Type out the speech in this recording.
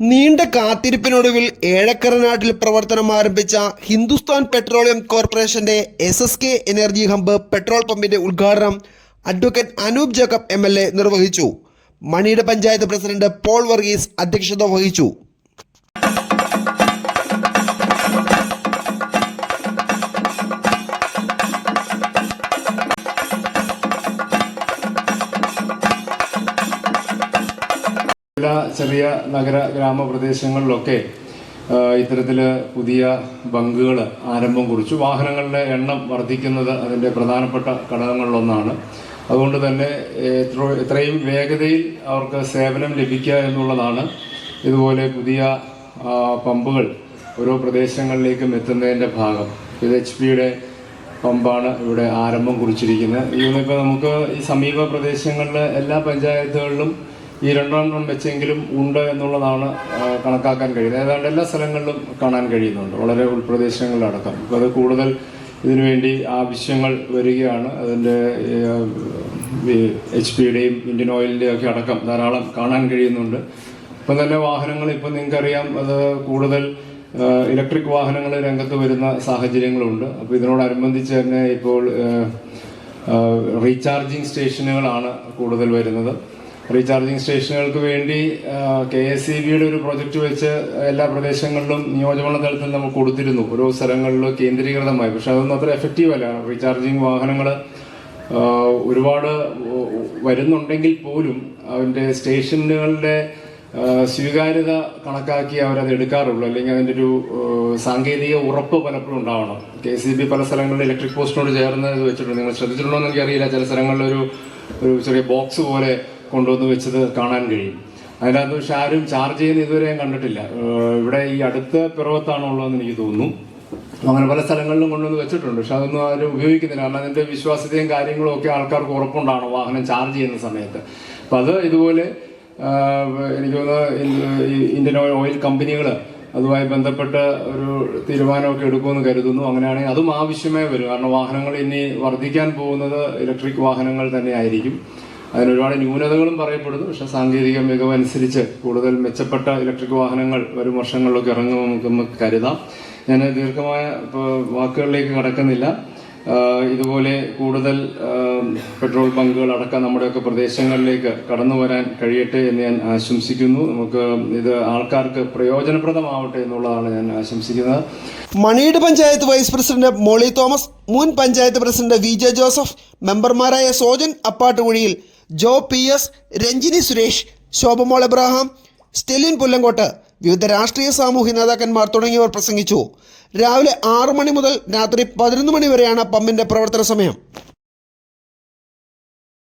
നീണ്ട കാത്തിരിപ്പിനൊടുവിൽ ഏഴക്കരനാട്ടിൽ പ്രവർത്തനം ആരംഭിച്ച ഹിന്ദുസ്ഥാൻ പെട്രോളിയം കോർപ്പറേഷന്റെ S S K energy hub petrol പമ്പിന്റെ ഉദ്ഘാടനം advocate Anoop Jacob M L A നിർവഹിച്ചു. മണിയുടെ പഞ്ചായത്ത് പ്രസിഡന്റ് പോൾ വർഗീസ് അധ്യക്ഷത വഹിച്ചു. എല്ലാ ചെറിയ നഗര ഗ്രാമപ്രദേശങ്ങളിലൊക്കെ ഇത്തരത്തിൽ പുതിയ ബങ്കുകൾ ആരംഭം കുറിച്ചു. വാഹനങ്ങളുടെ എണ്ണം വർദ്ധിക്കുന്നത് അതിന്റെ പ്രധാനപ്പെട്ട ഘടകങ്ങളിലൊന്നാണ്. അതുകൊണ്ട് തന്നെ എത്ര- എത്രയും വേഗതയിൽ അവർക്ക് സേവനം ലഭിക്കുക എന്നുള്ളതാണ്. ഇതുപോലെ പുതിയ പമ്പുകൾ ഓരോ പ്രദേശങ്ങളിലേക്കും എത്തുന്നതിന്റെ ഭാഗം. ഇത് എച്ച് പിയുടെ പമ്പാണ് ഇവിടെ ആരംഭം കുറിച്ചിരിക്കുന്നത്. ഇതിപ്പോൾ നമുക്ക് ഈ സമീപ പ്രദേശങ്ങളിലെ എല്ലാ പഞ്ചായത്തുകളിലും ഈ രണ്ടെണ്ണം വെച്ചെങ്കിലും ഉണ്ട് എന്നുള്ളതാണ് കണക്കാക്കാൻ കഴിയുന്നത്. ഏതാണ്ട് എല്ലാ സ്ഥലങ്ങളിലും കാണാൻ കഴിയുന്നുണ്ട്. വളരെ ഉൾപ്രദേശങ്ങളിലടക്കം. അത് കൂടുതൽ ഇതിനുവേണ്ടി ആവശ്യങ്ങൾ വരികയാണ്. അതിന്റെ എച്ച് പിയുടെയും ഇന്ത്യൻ ഓയിലിന്റെയും ഒക്കെ അടക്കം ധാരാളം കാണാൻ കഴിയുന്നുണ്ട്. ഇപ്പം തന്നെ വാഹനങ്ങൾ ഇപ്പം നിങ്ങൾക്കറിയാം അത് കൂടുതൽ ഇലക്ട്രിക് വാഹനങ്ങൾ രംഗത്ത് വരുന്ന സാഹചര്യങ്ങളുണ്ട്. അപ്പോൾ ഇതിനോടനുബന്ധിച്ച് തന്നെ ഇപ്പോൾ റീചാർജിങ് സ്റ്റേഷനുകളാണ് കൂടുതൽ വരുന്നത്. റീചാർജിങ് സ്റ്റേഷനുകൾക്ക് വേണ്ടി കെ എസ് സി ബിയുടെ ഒരു പ്രൊജക്റ്റ് വെച്ച് എല്ലാ പ്രദേശങ്ങളിലും നിയോജകമണ്ഡല തലത്തിൽ നമുക്ക് കൊടുത്തിരുന്നു. ഓരോ സ്ഥലങ്ങളിലും കേന്ദ്രീകൃതമായി. പക്ഷെ അതൊന്നും അത്ര എഫക്റ്റീവ് അല്ല. റീചാർജിങ് വാഹനങ്ങൾ ഒരുപാട് വരുന്നുണ്ടെങ്കിൽ പോലും അതിന്റെ സ്റ്റേഷനുകളുടെ സ്വീകാര്യത കണക്കാക്കി അവരത് എടുക്കാറുള്ളൂ. അല്ലെങ്കിൽ അതിന്റെ ഒരു സാങ്കേതിക ഉറപ്പ് പലപ്പോഴും ഉണ്ടാവണം. കെ സി ബി പല സ്ഥലങ്ങളിൽ ഇലക്ട്രിക് പോസ്റ്റിനോട് ചേർന്ന് വെച്ചിട്ടുണ്ട്. നിങ്ങൾ ശ്രദ്ധിച്ചിട്ടുണ്ടോ എന്ന് എനിക്കറിയില്ല. ചില സ്ഥലങ്ങളിൽ ഒരു ഒരു ചെറിയ ബോക്സ് പോലെ കൊണ്ടുവന്ന് വെച്ചത് കാണാൻ കഴിയും. അതിനകത്ത് പക്ഷെ ആരും ചാർജ് ചെയ്യുന്ന ഇതുവരെ ഞാൻ കണ്ടിട്ടില്ല ഇവിടെ ഈ അടുത്ത പിറവത്താണുള്ളതെന്ന് എനിക്ക് തോന്നുന്നു. അങ്ങനെ പല സ്ഥലങ്ങളിലും കൊണ്ടുവന്ന് വെച്ചിട്ടുണ്ട്. പക്ഷെ അതൊന്നും ആരും ഉപയോഗിക്കുന്നില്ല. കാരണം അതിന്റെ വിശ്വാസ്യതയും കാര്യങ്ങളും ഒക്കെ ആൾക്കാർക്ക് ഉറപ്പുണ്ടാണ് വാഹനം ചാർജ് ചെയ്യുന്ന സമയത്ത്. അപ്പം അത് ഇതുപോലെ എനിക്ക് തോന്നുന്നു ഇന്ത്യൻ ഓയിൽ കമ്പനികൾ അതുമായി ബന്ധപ്പെട്ട് ഒരു തീരുമാനമൊക്കെ എടുക്കുമെന്ന് കരുതുന്നു. അങ്ങനെയാണെങ്കിൽ അതും ആവശ്യമേ വരും. കാരണം വാഹനങ്ങൾ ഇനി വർദ്ധിക്കാൻ പോകുന്നത് ഇലക്ട്രിക് വാഹനങ്ങൾ തന്നെ ആയിരിക്കും അതിന് ന്യൂനതകളും പറയപ്പെടുന്നു. പക്ഷെ സാങ്കേതിക മികവ് അനുസരിച്ച് കൂടുതൽ മെച്ചപ്പെട്ട ഇലക്ട്രിക് വാഹനങ്ങൾ വരും വർഷങ്ങളിലൊക്കെ ഇറങ്ങും നമുക്ക് കരുതാം. ഞാൻ ദീർഘമായ വാക്കുകളിലേക്ക് കടക്കുന്നില്ല. ഇതുപോലെ കൂടുതൽ പെട്രോൾ ബങ്കുകൾ അടക്കം നമ്മുടെയൊക്കെ പ്രദേശങ്ങളിലേക്ക് കടന്നു വരാൻ കഴിയട്ടെ എന്ന് ഞാൻ ആശംസിക്കുന്നു. നമുക്ക് ഇത് ആൾക്കാർക്ക് പ്രയോജനപ്രദമാവട്ടെ എന്നുള്ളതാണ് ഞാൻ ആശംസിക്കുന്നത്. മണിയുടെ പഞ്ചായത്ത് വൈസ് പ്രസിഡന്റ് മോളി തോമസ് മുൻ panchayat president V J Joseph മെമ്പർമാരായ സോജൻ അപ്പാട്ടുകുഴിയിൽ ജോ പി എസ് രഞ്ജിനി സുരേഷ് ശോഭമോൾ എബ്രാഹാം സ്റ്റെലിൻ പുല്ലങ്കോട്ട് വിവിധ രാഷ്ട്രീയ സാമൂഹ്യ നേതാക്കന്മാർ തുടങ്ങിയവർ പ്രസംഗിച്ചു. രാവിലെ ആറു മണി മുതൽ രാത്രി പതിനൊന്ന് മണി വരെയാണ് പമ്പിന്റെ പ്രവർത്തന സമയം.